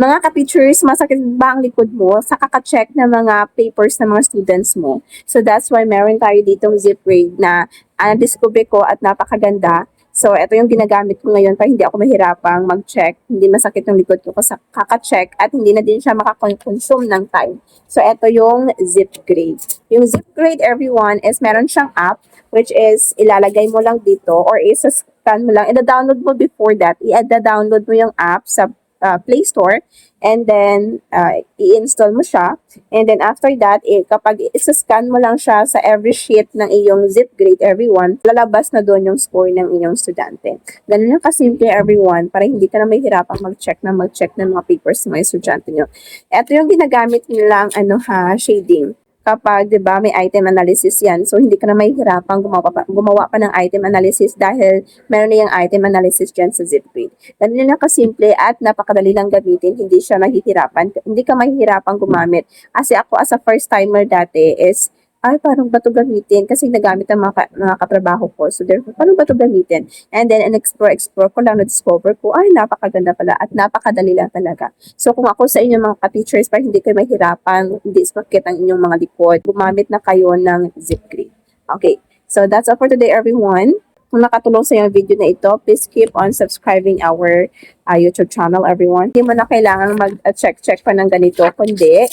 Mga ka-teachers, masakit ba ang likod mo sa kaka-check ng mga papers ng mga students mo? So that's why meron tayo ditong zip grade na uh, discover ko at napakaganda. So ito yung ginagamit ko ngayon para hindi ako mahirapang mag-check, hindi masakit yung likod ko sa kaka-check at hindi na din siya makakonsume ng time. So ito yung zip grade. Yung zip grade everyone is meron siyang app which is ilalagay mo lang dito or isa-scan mo lang. I-download mo before that. I-download mo yung app sa uh, Play Store and then uh, i-install mo siya. And then after that, eh, kapag isa-scan mo lang siya sa every sheet ng iyong zip grade everyone, lalabas na doon yung score ng inyong estudyante. Ganun lang kasimple everyone para hindi ka na mahihirapang mag-check na mag-check ng mga papers ng mga estudyante nyo. Ito yung ginagamit nilang ano ha, shading kapag 'di ba may item analysis 'yan. So hindi ka na mahihirapang gumawa pa, gumawa pa ng item analysis dahil meron na yung item analysis diyan sa Zipgrade. Ganun lang kasimple at napakadali lang gamitin, hindi siya mahihirapan. Hindi ka mahihirapang gumamit. Kasi ako as a first timer dati is ay, parang ba ito gamitin? Kasi nagamit ang mga, ka- mga katrabaho ko. So, therefore, paano ba ito gamitin? And then, explore, explore ko lang, na-discover ko, ay, napakaganda pala at napakadali lang talaga. So, kung ako sa inyo mga ka-teachers, para hindi kayo mahirapan, hindi ismakit ang inyong mga likod, gumamit na kayo ng Zipgrade. Okay, so that's all for today, everyone. Kung nakatulong sa yung video na ito, please keep on subscribing our uh, YouTube channel, everyone. Hindi mo na kailangan mag-check-check pa ng ganito, kundi,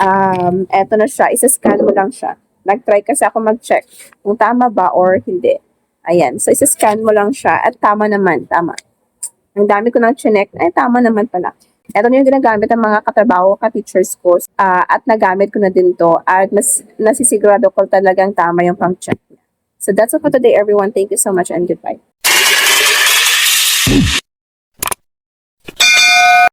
um, eto na siya, isa-scan mo lang siya. Nag-try kasi ako mag-check kung tama ba or hindi. Ayan, so isa-scan mo lang siya at tama naman, tama. Ang dami ko nang chinek, ay tama naman pala. Ito na yung ginagamit ng mga katrabaho, ka-teachers ko, ah, at nagamit ko na din to at mas nasisigurado ko talagang tama yung pang-check niya. So that's all for today, everyone. Thank you so much and goodbye.